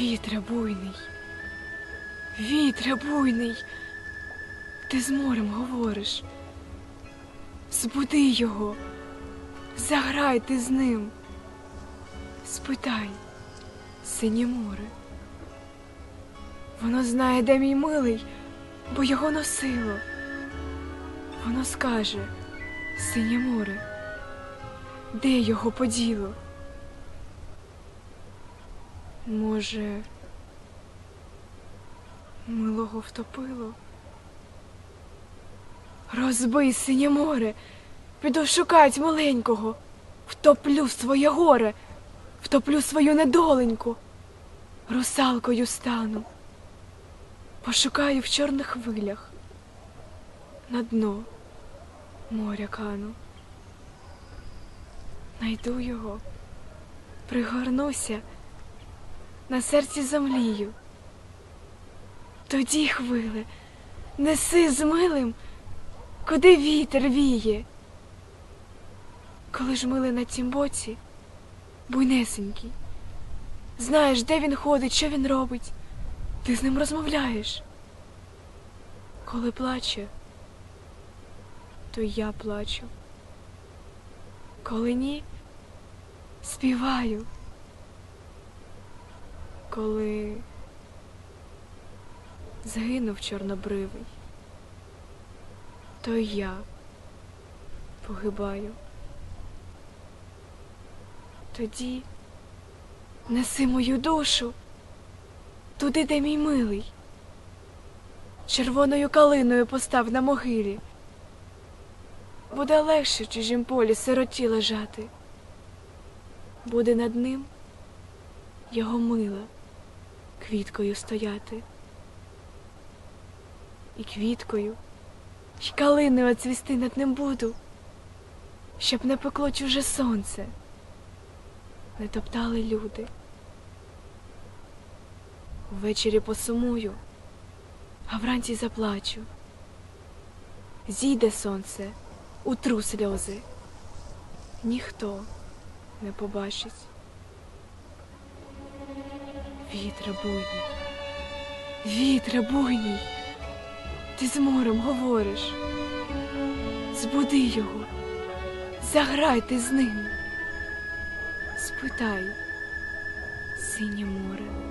Вітре буйний, вітре буйний, ти з морем говориш. Збуди його, заграй ти з ним. Спитай, синє море. Воно знає, де мій милий, бо його носило. Воно скаже, синє море, де його поділо? Може, милого втопило? Розбий синє море, піду шукать маленького, втоплю своє горе, втоплю свою недоленьку, русалкою стану, пошукаю в чорних хвилях, на дно моря кану. Найду його, пригорнуся, на серці замлію. Тоді, хвиле, неси з милим, куди вітер віє. Коли ж милий на тім боці, буйнесенький, знаєш, де він ходить, що він робить, ти з ним розмовляєш. Коли плаче, то я плачу. Коли ні, співаю. Коли загинув чорнобривий, то я погибаю. Тоді неси мою душу туди, де мій милий. Червоною калиною постав на могилі. Буде легше в чужім полі сироті лежати. Буде над ним його мила квіткою стояти. І квіткою, й калиною цвісти над ним буду, щоб не пекло чуже сонце, не топтали люди. Ввечері посумую, а вранці заплачу. Зійде сонце, утру сльози, ніхто не побачить. Вітре буйний, вітре буйний, ти з морем говориш. Збуди його, заграй ти з ним. Спитай, синє море.